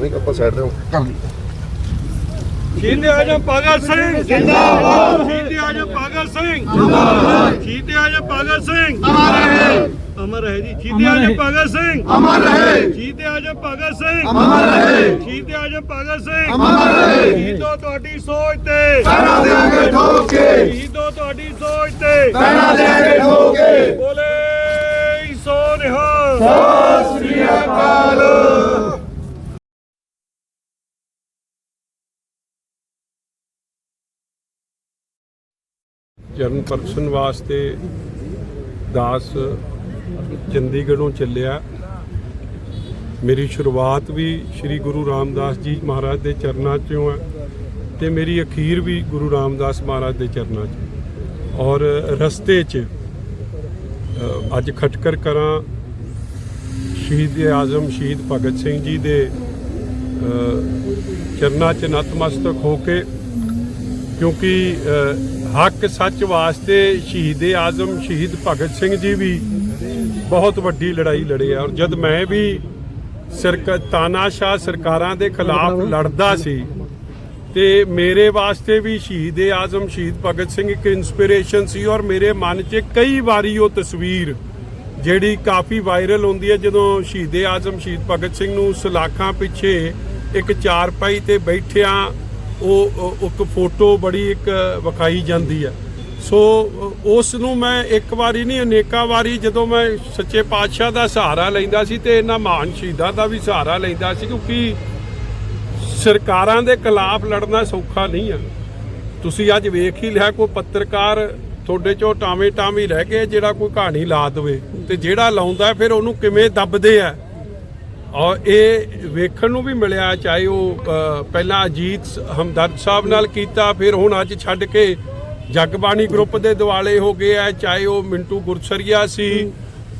ਨਹੀਂ ਆਪਾਂ ਸਾਈਡ ਤੇ ਕਰ ਲਈ ਸ਼ਹੀਦ ਆਜਮ ਭਗਤ ਸਿੰਘ। ਜਿੰਦਾਬਾਦ। ਸ਼ਹੀਦ ਆਜਮ ਭਗਤ ਸਿੰਘ। ਜਿੰਦਾਬਾਦ। ਸ਼ਹੀਦ ਆਜਮ ਭਗਤ ਸਿੰਘ। ਅਮਰ ਰਹੇ। ਅਮਰ ਰਹੇ ਜੀ। ਸ਼ਹੀਦ ਆਜਮ ਭਗਤ ਸਿੰਘ। ਅਮਰ ਰਹੇ। ਸ਼ਹੀਦ ਆਜਮ ਭਗਤ ਸਿੰਘ। ਅਮਰ ਰਹੇ। ਸ਼ਹੀਦ ਆਜਮ ਭਗਤ ਸਿੰਘ। ਅਮਰ ਰਹੇ। ਸ਼ਹੀਦੋ ਤੁਹਾਡੀ ਸੋਚ ਤੇ। ਪਹਿਰਾ ਦੇਾਂਗੇ ਠੋਕ। ਕੇ ਸ਼ਹੀਦੋ ਤੁਹਾਡੀ ਸੋਚ ਤੇ। ਪਹਿਰਾ ਦੇਾਂਗੇ ਠੋਕ। ਕੇ ਬੋਲੇ ਸੋ ਨਿਹਾਲ। ਸਤਿ ਸ੍ਰੀ ਅਕਾਲ। ਜਰਨ ਪਰਸਨ ਵਾਸਤੇ ਦਾਸ ਚੰਡੀਗੜ੍ਹੋਂ ਚੱਲਿਆ। ਮੇਰੀ ਸ਼ੁਰੂਆਤ ਵੀ ਸ੍ਰੀ ਗੁਰੂ ਰਾਮਦਾਸ ਜੀ ਮਹਾਰਾਜ ਦੇ ਚਰਨਾਂ 'ਚੋਂ ਹੈ ਤੇ ਮੇਰੀ ਅਖੀਰ ਵੀ ਗੁਰੂ ਰਾਮਦਾਸ ਮਹਾਰਾਜ ਦੇ ਚਰਨਾਂ 'ਚ। ਔਰ ਰਸਤੇ 'ਚ ਅੱਜ ਖਟਕਰ ਕਰਾਂ ਸ਼ਹੀਦ ਆਜ਼ਮ ਸ਼ਹੀਦ ਭਗਤ ਸਿੰਘ ਜੀ ਦੇ ਚਰਨਾਂ 'ਚ ਨਤਮਸਤਕ ਹੋ ਕੇ ਕਿਉਂਕਿ ਹੱਕ ਸੱਚ ਵਾਸਤੇ ਸ਼ਹੀਦੇ ਆਜ਼ਮ ਸ਼ਹੀਦ ਭਗਤ ਸਿੰਘ ਜੀ ਵੀ ਬਹੁਤ ਵੱਡੀ ਲੜਾਈ ਲੜੇ ਆ। ਔਰ ਜਦ ਮੈਂ ਵੀ ਸਰਕਾਰ ਤਾਨਾਸ਼ਾਹ ਸਰਕਾਰਾਂ ਦੇ ਖਿਲਾਫ ਲੜਦਾ ਸੀ ਤੇ ਮੇਰੇ ਵਾਸਤੇ ਵੀ ਸ਼ਹੀਦ ਆਜ਼ਮ ਸ਼ਹੀਦ ਭਗਤ ਸਿੰਘ ਇੱਕ ਇਨਸਪੀਰੇਸ਼ਨ ਸੀ। ਔਰ ਮੇਰੇ ਮਨ 'ਚ ਕਈ ਵਾਰੀ ਉਹ ਤਸਵੀਰ ਜਿਹੜੀ ਕਾਫੀ ਵਾਇਰਲ ਹੁੰਦੀ ਹੈ ਜਦੋਂ ਸ਼ਹੀਦ ਆਜ਼ਮ ਸ਼ਹੀਦ ਭਗਤ ਸਿੰਘ ਨੂੰ ਸਲਾਖਾਂ ਪਿੱਛੇ ਇੱਕ ਚਾਰਪਾਈ ਤੇ ਬੈਠਿਆਂ ਉਹ ਇੱਕ ਫੋਟੋ ਬੜੀ ਇੱਕ ਵਿਖਾਈ ਜਾਂਦੀ ਹੈ ਸੋ, ਉਸ ਨੂੰ ਮੈਂ ਇੱਕ ਵਾਰੀ ਨਹੀਂ, ਅਨੇਕਾਂ ਵਾਰੀ ਜਦੋਂ ਮੈਂ ਸੱਚੇ ਪਾਤਸ਼ਾਹ ਦਾ ਸਹਾਰਾ ਲੈਂਦਾ ਸੀ ਤੇ ਇਹਨਾਂ ਮਹਾਨ ਸ਼ਹੀਦਾਂ ਦਾ ਵੀ ਸਹਾਰਾ ਲੈਂਦਾ ਸੀ, ਕਿਉਂਕਿ ਸਰਕਾਰਾਂ ਦੇ ਖਿਲਾਫ ਲੜਨਾ ਸੌਖਾ ਨਹੀਂ ਹੈ ਤੁਸੀਂ ਅੱਜ ਵੇਖ ਹੀ ਲਿਆ, ਕੋਈ ਪੱਤਰਕਾਰ ਤੁਹਾਡੇ ਚੋਂ ਟਾਵੇਂ ਟਾਵੇਂ ਰਹਿ ਗਏ ਜਿਹੜਾ ਕੋਈ ਕਹਾਣੀ ਲਾ ਦਵੇ ਤੇ ਜਿਹੜਾ ਲਾਉਂਦਾ, ਫਿਰ ਉਹਨੂੰ ਕਿਵੇਂ ਦੱਬਦੇ ਆ? ਔਰ ਇਹ ਵੇਖਣ ਨੂੰ ਵੀ ਮਿਲਿਆ, ਚਾਹੇ ਉਹ ਪਹਿਲਾਂ ਅਜੀਤ ਹਮਦਰਦ ਸਾਹਿਬ ਨਾਲ ਕੀਤਾ, ਫਿਰ ਹੁਣ ਅੱਜ ਛੱਡ ਕੇ ਜਗਬਾਣੀ ਗਰੁੱਪ ਦੇ ਦਿਵਾਲੇ ਹੋ ਗਏ ਆ, ਚਾਹੇ ਉਹ ਮਿੰਟੂ ਗੁਰਸਰੀਆ ਸੀ,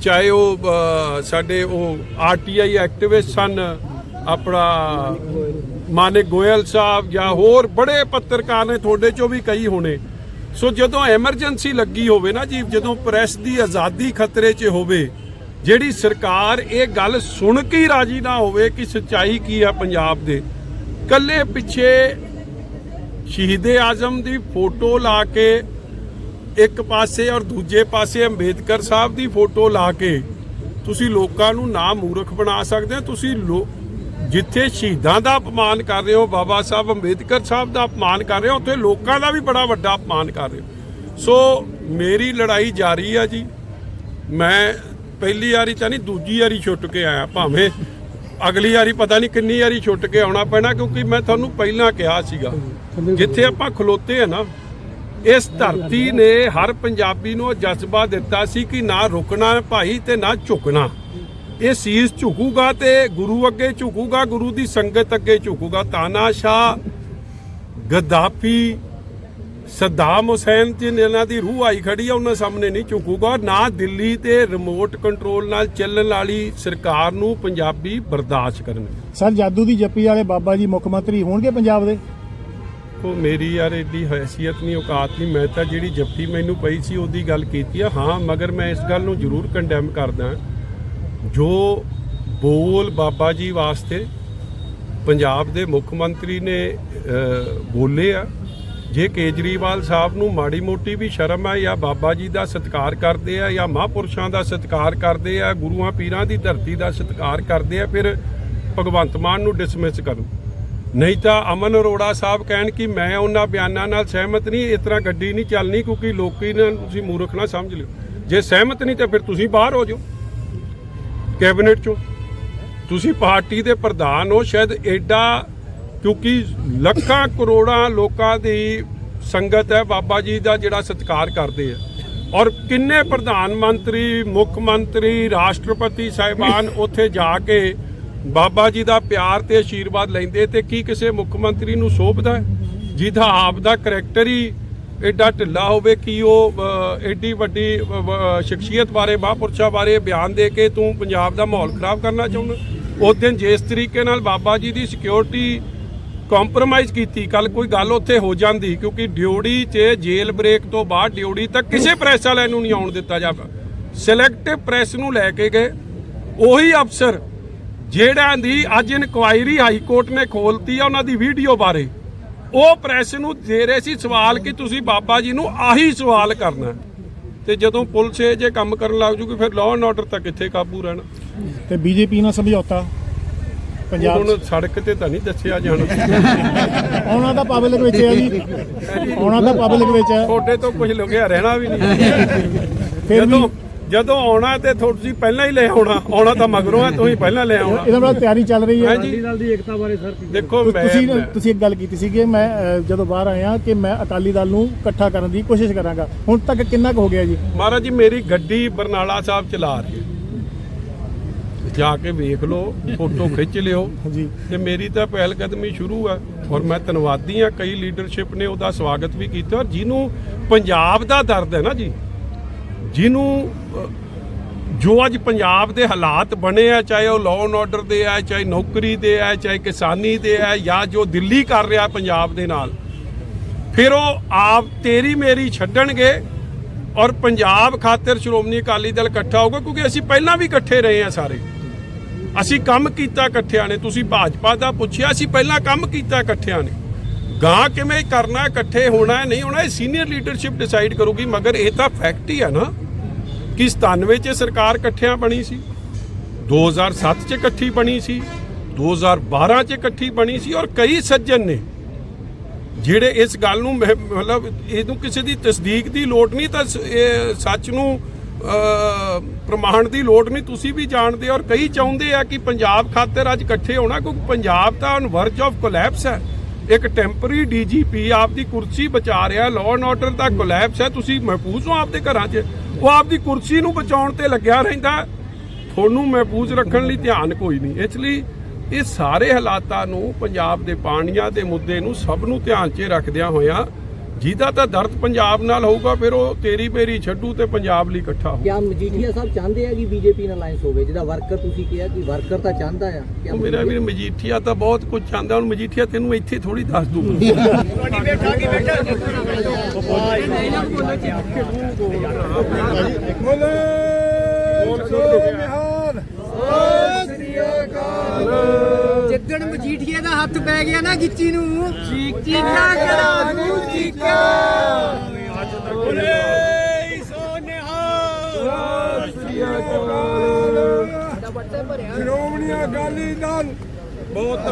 ਚਾਹੇ ਉਹ ਸਾਡੇ ਉਹ ਆਰਟੀਆਈ ਐਕਟਿਵਿਸਟ ਸਨ, ਆਪਣਾ ਮਾਨਿਕ ਗੋਇਲ ਸਾਹਿਬ ਜਾਂ ਹੋਰ ਬੜੇ ਪੱਤਰਕਾਰ ਨੇ ਤੁਹਾਡੇ ਚੋਂ ਵੀ ਕਈ ਹੋਣੇ। ਸੋ ਜਦੋਂ ਐਮਰਜੈਂਸੀ ਲੱਗੀ ਹੋਵੇ ਨਾ ਜੀ, ਜਦੋਂ ਪ੍ਰੈਸ ਦੀ ਆਜ਼ਾਦੀ ਖਤਰੇ 'ਚ ਹੋਵੇ ਜਿਹੜੀ ਸਰਕਾਰ ਇਹ ਗੱਲ ਸੁਣ ਕੇ ਹੀ ਰਾਜੀ ਨਾ ਹੋਵੇ ਕਿ ਸੱਚਾਈ ਕੀ ਆ ਪੰਜਾਬ ਦੇ। ਕੱਲੇ ਪਿੱਛੇ ਸ਼ਹੀਦੇ ਆਜ਼ਮ ਦੀ ਫੋਟੋ ਲਾ ਕੇ ਇੱਕ ਪਾਸੇ ਔਰ ਦੂਜੇ ਪਾਸੇ ਅੰਬੇਦਕਰ ਸਾਹਿਬ ਦੀ ਫੋਟੋ ਲਾ ਕੇ ਤੁਸੀਂ ਲੋਕਾਂ ਨੂੰ ਨਾ ਮੂਰਖ ਬਣਾ ਸਕਦੇ ਹੋ, ਤੁਸੀਂ ਲੋ- ਜਿੱਥੇ ਸ਼ਹੀਦਾਂ ਦਾ ਅਪਮਾਨ ਕਰ ਰਹੇ ਹੋ, ਬਾਬਾ ਸਾਹਿਬ ਅੰਬੇਦਕਰ ਸਾਹਿਬ ਦਾ ਅਪਮਾਨ ਕਰ ਰਹੇ ਹੋ, ਉੱਥੇ ਲੋਕਾਂ ਦਾ ਵੀ ਬੜਾ ਵੱਡਾ ਅਪਮਾਨ ਕਰ ਰਹੇ ਹੋ। ਸੋ ਮੇਰੀ ਲੜਾਈ ਜਾਰੀ ਆ ਜੀ। ਮੈਂ ਪਹਿਲੀ ਵਾਰੀ ਤਾਂ ਨਹੀਂ, ਦੂਜੀ ਵਾਰੀ ਛੁੱਟ ਕੇ ਆਇਆ ਭਾਵੇਂ। ਅਗਲੀ ਵਾਰੀ ਪਤਾ ਨਹੀਂ ਕਿੰਨੀ ਵਾਰੀ ਛੁੱਟ ਕੇ ਆਉਣਾ ਪੈਣਾ, ਕਿਉਂਕਿ ਮੈਂ ਤੁਹਾਨੂੰ ਪਹਿਲਾਂ ਕਿਹਾ ਸੀਗਾ, ਜਿੱਥੇ ਆਪਾਂ ਖਲੋਤੇ ਆ ਨਾ, ਇਸ ਧਰਤੀ ਨੇ ਹਰ ਪੰਜਾਬੀ ਨੂੰ ਜਜ਼ਬਾ ਦਿੱਤਾ ਸੀ ਕਿ ਨਾ ਰੁਕਣਾ ਭਾਈ ਤੇ ਨਾ ਝੁਕਣਾ। ਇਹ ਸੀਸ ਝੁਕੂਗਾ ਤੇ ਗੁਰੂ ਅੱਗੇ ਝੁਕੂਗਾ, ਗੁਰੂ ਦੀ ਸੰਗਤ ਅੱਗੇ ਝੁਕੂਗਾ। ਤਾਨਾਸ਼ਾਹ, ਗਦਾਫੀ ਸਦਾਮ ਹੁਸੈਨ ਜੀ ਨੇ ਇਹਨਾਂ ਦੀ ਰੂਹ ਆਈ ਖੜੀ ਆ ਉਹਨਾਂ ਸਾਹਮਣੇ ਨਹੀਂ ਝੁਕੂਗਾ। ਨਾ ਦਿੱਲੀ ਤੇ ਰਿਮੋਟ ਕੰਟਰੋਲ ਨਾਲ ਚੱਲਣ ਵਾਲੀ ਸਰਕਾਰ ਨੂੰ ਪੰਜਾਬੀ ਬਰਦਾਸ਼ਤ ਕਰਨਗੇ। ਸਰ ਜਾਦੂ ਦੀ ਜੱਪੀ ਵਾਲੇ ਬਾਬਾ ਜੀ ਮੁੱਖ ਮੰਤਰੀ ਹੋਣਗੇ ਪੰਜਾਬ ਦੇ? ਕੋ ਮੇਰੀ ਯਾਰ ਏਡੀ ਹੈਸੀਅਤ ਨਹੀਂ ਔਕਾਤ ਨਹੀਂ। ਮੈਂ ਤਾਂ ਜਿਹੜੀ ਜੱਫੀ ਮੈਨੂੰ ਪਈ ਸੀ ਉਹਦੀ ਗੱਲ ਕੀਤੀ ਆ। ਹਾਂ ਮਗਰ ਮੈਂ ਇਸ ਗੱਲ ਨੂੰ ਜ਼ਰੂਰ ਕੰਡੈਮ ਕਰਦਾ ਜੋ ਬੋਲ ਬਾਬਾ ਜੀ ਵਾਸਤੇ ਪੰਜਾਬ ਦੇ ਮੁੱਖ ਮੰਤਰੀ ਨੇ ਬੋਲੇ ਆ ਜੇ ਕੇਜਰੀਵਾਲ ਸਾਹਿਬ ਨੂੰ ਮਾੜੀ ਮੋਟੀ ਵੀ ਸ਼ਰਮ ਹੈ ਜਾਂ ਬਾਬਾ ਜੀ ਦਾ ਸਤਿਕਾਰ ਕਰਦੇ ਆ ਜਾਂ ਮਹਾਂਪੁਰਸ਼ਾਂ ਦਾ ਸਤਿਕਾਰ ਕਰਦੇ ਆ, ਗੁਰੂਆਂ ਪੀਰਾਂ ਦੀ ਧਰਤੀ ਦਾ ਸਤਿਕਾਰ ਕਰਦੇ ਆ, ਫਿਰ ਭਗਵੰਤ ਮਾਨ ਨੂੰ ਡਿਸਮਿਸ ਕਰੋ। ਨਹੀਂ ਤਾਂ ਅਮਨ ਅਰੋੜਾ ਸਾਹਿਬ ਕਹਿਣ ਕਿ ਮੈਂ ਉਹਨਾਂ ਬਿਆਨਾਂ ਨਾਲ ਸਹਿਮਤ ਨਹੀਂ, ਇਸ ਤਰ੍ਹਾਂ ਗੱਡੀ ਨਹੀਂ ਚੱਲਣੀ ਕਿਉਂਕਿ ਲੋਕੀ ਨੇ ਤੁਸੀਂ ਮੂਰਖ ਨਾ ਸਮਝ ਲਿਓ। ਜੇ ਸਹਿਮਤ ਨਹੀਂ ਤਾਂ ਫਿਰ ਤੁਸੀਂ ਬਾਹਰ ਹੋ ਜਾਓ, ਕੈਬਨਿਟ ਚੋਂ। ਤੁਸੀਂ ਪਾਰਟੀ ਦੇ ਪ੍ਰਧਾਨ ਹੋ, ਸ਼ਾਇਦ ਐਡਾ ਕਿਉਂਕਿ ਲੱਖਾਂ ਕਰੋੜਾਂ ਲੋਕਾਂ ਦੀ ਸੰਗਤ ਹੈ, ਬਾਬਾ ਜੀ ਦਾ ਜਿਹੜਾ ਸਤਿਕਾਰ ਕਰਦੇ ਆ। ਔਰ ਕਿੰਨੇ ਪ੍ਰਧਾਨ ਮੰਤਰੀ, ਮੁੱਖ ਮੰਤਰੀ, ਰਾਸ਼ਟਰਪਤੀ ਸਾਹਿਬਾਨ ਉੱਥੇ ਜਾ ਕੇ ਬਾਬਾ ਜੀ ਦਾ ਪਿਆਰ ਤੇ ਆਸ਼ੀਰਵਾਦ ਲੈਂਦੇ ਤੇ ਕੀ ਕਿਸੇ ਮੁੱਖ ਮੰਤਰੀ ਨੂੰ ਸੋਭਦਾ ਜਿਹਦਾ ਆਪ ਦਾ ਕਰੈਕਟਰ ਹੀ ਐਡਾ ਢਿੱਲਾ ਹੋਵੇ ਕਿ ਉਹ ਐਡੀ ਵੱਡੀ ਸ਼ਖਸੀਅਤ ਬਾਰੇ, ਮਹਾਂਪੁਰਸ਼ਾਂ ਬਾਰੇ ਬਿਆਨ ਦੇ ਕੇ ਤੂੰ ਪੰਜਾਬ ਦਾ ਮਾਹੌਲ ਖਰਾਬ ਕਰਨਾ ਚਾਹੁੰਦਾ ਉਸ ਦਿਨ ਜਿਸ ਤਰੀਕੇ ਨਾਲ ਬਾਬਾ ਜੀ ਦੀ ਸਿਕਿਉਰਿਟੀ ਕੰਪਰੋਮਾਈਜ਼ ਕੀਤੀ। ਕੱਲ ਕੋਈ ਗੱਲ ਉੱਥੇ ਹੋ ਜਾਂਦੀ, ਕਿਉਂਕਿ ਡਿਊਟੀ 'ਚ ਜੇਲ ਬ੍ਰੇਕ ਤੋਂ ਬਾਅਦ ਡਿਊਟੀ ਤੱਕ ਕਿਸੇ ਪ੍ਰੈਸ ਵਾਲਿਆਂ ਨੂੰ ਨਹੀਂ ਆਉਣ ਦਿੱਤਾ ਜਾਂਦਾ ਸਿਲੈਕਟਿਵ ਪ੍ਰੈਸ ਨੂੰ ਲੈ ਕੇ ਗਏ। ਉਹੀ ਅਫਸਰ ਜਿਹੜਾ ਦੀ ਅੱਜ ਇਨਕੁਆਇਰੀ ਹਾਈ ਕੋਰਟ ਨੇ ਖੋਲਤੀ ਆ ਉਹਨਾਂ ਦੀ ਵੀਡੀਓ ਬਾਰੇ। ਉਹ ਪ੍ਰੈਸ ਨੂੰ ਦੇ ਰਹੇ ਸੀ ਸਵਾਲ ਕਿ ਤੁਸੀਂ ਬਾਬਾ ਜੀ ਨੂੰ ਆਹੀ ਸਵਾਲ ਕਰਨਾ। ਹੈ। ਤੇ ਜਦੋਂ ਪੁਲਿਸ ਇਹ ਜੇ ਕੰਮ ਕਰਨ ਲੱਗ ਜੂਗੀ, ਫਿਰ ਲਾਅ ਐਂਡ ਆਰਡਰ ਤੱਕ ਕਿੱਥੇ ਕਾਬੂ ਰਹਿਣਾ। ਤੇ ਬੀਜੇਪੀ ਨਾਲ ਸਮਝੌਤਾ ਪੰਜਾਬ ਹੁਣ ਸੜਕ ਤੇ ਤਾਂ ਨਹੀਂ ਦੱਸਿਆ ਜਾਣਾ। ਆਉਣਾ ਤਾਂ ਪਬਲਿਕ ਵਿੱਚ ਹੈ ਜੀ ਆਉਣਾ ਤਾਂ ਪਬਲਿਕ ਵਿੱਚ ਹੈ। ਤੁਹਾਡੇ ਤੋਂ ਕੁਝ ਲੁਕਿਆ ਰਹਿਣਾ ਵੀ ਨਹੀਂ। ਫਿਰ ਵੀ ਜਦੋਂ ਜਦੋਂ ਆਉਣਾ ਤੇ ਤੁਸੀਂ ਪਹਿਲਾਂ ਹੀ ਲੈ ਆਉਣਾ। ਆਉਣਾ ਤਾਂ ਮਗਰੋਂ ਆ ਤੁਸੀਂ ਪਹਿਲਾਂ ਲੈ ਆਉਣਾ। ਇਹਦਾ ਨਾਲ ਤਿਆਰੀ ਚੱਲ ਰਹੀ ਹੈ। ਹਾਂਜੀ। ਦੇਖੋ ਮੈਂ ਤੁਸੀਂ ਤੁਸੀਂ ਇੱਕ ਗੱਲ ਕੀਤੀ ਸੀ ਕਿ ਮੈਂ ਜਦੋਂ ਬਾਹਰ ਆਇਆ ਕਿ ਮੈਂ ਅਕਾਲੀ ਦਲ ਨੂੰ ਇਕੱਠਾ ਕਰਨ ਦੀ ਕੋਸ਼ਿਸ਼ ਕਰਾਂਗਾ। ਹੁਣ ਤੱਕ ਕਿੰਨਾ ਕੁ ਹੋ ਗਿਆ ਜੀ? ਮਹਾਰਾਜ ਜੀ ਮੇਰੀ ਗੱਡੀ ਬਰਨਾਲਾ ਸਾਹਿਬ ਚਲਾ ਰਹੀ ਹੈ। ਜਾ ਕੇ ਵੇਖ ਲਓ ਫੋਟੋ ਖਿੱਚ ਲਿਓ। ਹਾਂਜੀ ਤੇ ਮੇਰੀ ਤਾਂ ਪਹਿਲ ਕਦਮੀ ਸ਼ੁਰੂ ਆ ਔਰ ਮੈਂ ਧੰਨਵਾਦੀ ਆ ਕਈ ਲੀਡਰਸ਼ਿਪ ਨੇ ਉਹਦਾ ਸਵਾਗਤ ਵੀ ਕੀਤਾ। ਔਰ ਜਿਹਨੂੰ ਪੰਜਾਬ ਦਾ ਦਰਦ ਹੈ ਨਾ ਜੀ ਜਿਹਨੂੰ ਜੋ ਅੱਜ ਪੰਜਾਬ ਦੇ ਹਾਲਾਤ ਬਣੇ ਆ ਚਾਹੇ ਉਹ ਲਾਅ ਐਂਡ ਆਰਡਰ ਦੇ ਆ ਚਾਹੇ ਨੌਕਰੀ ਦੇ ਆ ਚਾਹੇ ਕਿਸਾਨੀ ਦੇ ਆ ਜਾਂ ਜੋ ਦਿੱਲੀ ਕਰ ਰਿਹਾ ਪੰਜਾਬ ਦੇ ਨਾਲ ਫਿਰ ਉਹ ਆਪ ਤੇਰੀ ਮੇਰੀ ਛੱਡਣਗੇ ਔਰ ਪੰਜਾਬ ਖਾਤਰ ਸ਼੍ਰੋਮਣੀ ਅਕਾਲੀ ਦਲ ਇਕੱਠਾ ਹੋਊਗਾ ਕਿਉਂਕਿ ਅਸੀਂ ਪਹਿਲਾਂ ਵੀ ਇਕੱਠੇ ਰਹੇ ਆ ਸਾਰੇ। ਅਸੀਂ ਕੰਮ ਕੀਤਾ ਇਕੱਠਿਆਂ ਨੇ, ਤੁਸੀਂ ਭਾਜਪਾ ਦਾ ਪੁੱਛਿਆ, ਅਸੀਂ ਪਹਿਲਾਂ ਕੰਮ ਕੀਤਾ ਇਕੱਠਿਆਂ ਨੇ। ਗਾਂ ਕਿਵੇਂ ਕਰਨਾ ਇਕੱਠੇ ਹੋਣਾ, ਨਹੀਂ ਹੋਣਾ, ਇਹ ਸੀਨੀਅਰ ਲੀਡਰਸ਼ਿਪ ਡਿਸਾਈਡ ਕਰੂਗੀ, ਮਗਰ ਇਹ ਤਾਂ ਫੈਕਟ ਹੀ ਹੈ ਨਾ ਕਿ 97 ਚ ਸਰਕਾਰ ਇਕੱਠਿਆਂ ਬਣੀ ਸੀ 2007 ਚ ਇਕੱਠੀ ਬਣੀ ਸੀ 2012 ਚ ਇਕੱਠੀ ਬਣੀ ਸੀ, ਔਰ ਕਈ ਸੱਜਣ ਨੇ ਜਿਹੜੇ ਇਸ ਗੱਲ ਨੂੰ ਮਹ- ਮਤਲਬ ਇਹਨੂੰ ਕਿਸੇ ਦੀ ਤਸਦੀਕ ਦੀ ਲੋੜ ਨਹੀਂ, ਤਾਂ ਸੱਚ ਨੂੰ ਪ੍ਰਮਾਣ ਦੀ ਲੋੜ ਨਹੀਂ, ਤੁਸੀਂ ਵੀ ਜਾਣਦੇ ਔਰ ਕਈ ਚਾਹੁੰਦੇ ਆ ਕਿ ਪੰਜਾਬ ਖਾਤਰ ਅੱਜ ਇਕੱਠੇ ਹੋਣਾ, ਕਿਉਂਕਿ ਪੰਜਾਬ ਤਾਂ ਔਨ ਵਰਜ ਆਫ ਕੋਲੈਪਸ ਹੈ। ਇੱਕ ਟੈਂਪਰਰੀ ਡੀਜੀਪੀ ਆਪਦੀ ਕੁਰਸੀ ਬਚਾ ਰਿਹਾ ਲਾਅ ਐਂਡ ਆਰਡਰ ਦਾ ਕੋਲੈਪਸ ਹੈ। ਤੁਸੀਂ ਮਹਿਫੂਜ਼ ਹੋ ਆਪਦੇ ਘਰਾਂ 'ਚ? ਉਹ ਆਪਦੀ ਕੁਰਸੀ ਨੂੰ ਬਚਾਉਣ ਤੇ ਲੱਗਿਆ ਰਹਿੰਦਾ। ਤੁਹਾਨੂੰ ਮਹਿਫੂਜ਼ ਰੱਖਣ ਲਈ ਧਿਆਨ ਕੋਈ ਨਹੀਂ। ਇਸ ਲਈ ਇਹ ਸਾਰੇ ਹਾਲਾਤਾਂ ਨੂੰ, ਪੰਜਾਬ ਦੇ ਪਾਣੀਆਂ ਦੇ ਮੁੱਦੇ ਨੂੰ ਸਭ ਨੂੰ ਧਿਆਨ 'ਚ ਰੱਖਦਿਆਂ ਹੋਇਆਂ ਜਿਹਦਾ ਤਾਂ ਦਰਦ ਪੰਜਾਬ ਨਾਲ ਹੋਊਗਾ ਫਿਰ ਉਹ ਤੇਰੀ ਮੇਰੀ ਛੱਡੂ ਤੇ ਪੰਜਾਬ ਲਈ ਇਕੱਠਾ ਹੋ ਕਿਆ ਮਜੀਠੀਆ ਸਾਹਿਬ ਚਾਹੁੰਦੇ ਆ ਕਿ ਬੀਜੇਪੀ ਨਾਲ ਅਲਾਈਅੰਸ ਹੋਵੇ ਜਿਹਦਾ ਵਰਕਰ ਤੁਸੀਂ ਕਿਹਾ ਕਿ ਵਰਕਰ ਤਾਂ ਚਾਹੁੰਦਾ ਆ ਕਿਆ ਮੇਰਾ ਵੀਰ ਮਜੀਠੀਆ ਤਾਂ ਬਹੁਤ ਕੁਝ ਚਾਹੁੰਦਾ ਹੁਣ ਮਜੀਠੀਆ ਤੈਨੂੰ ਇੱਥੇ ਥੋੜੀ ਦੱਸ ਦੂ ਜਿੱਦਣ ਮਜੀਠੀਏ ਦਾ ਹੱਥ ਪੈ ਗਿਆ ਨਾ ਗਿੱਚੀ ਨੂੰ ਚੀਕਾ ਕਰਾ ਨੂੰ ਚੀਕਾ। ਸ਼੍ਰੋਮਣੀ ਅਕਾਲੀ ਦਲ ਬਹੁਤ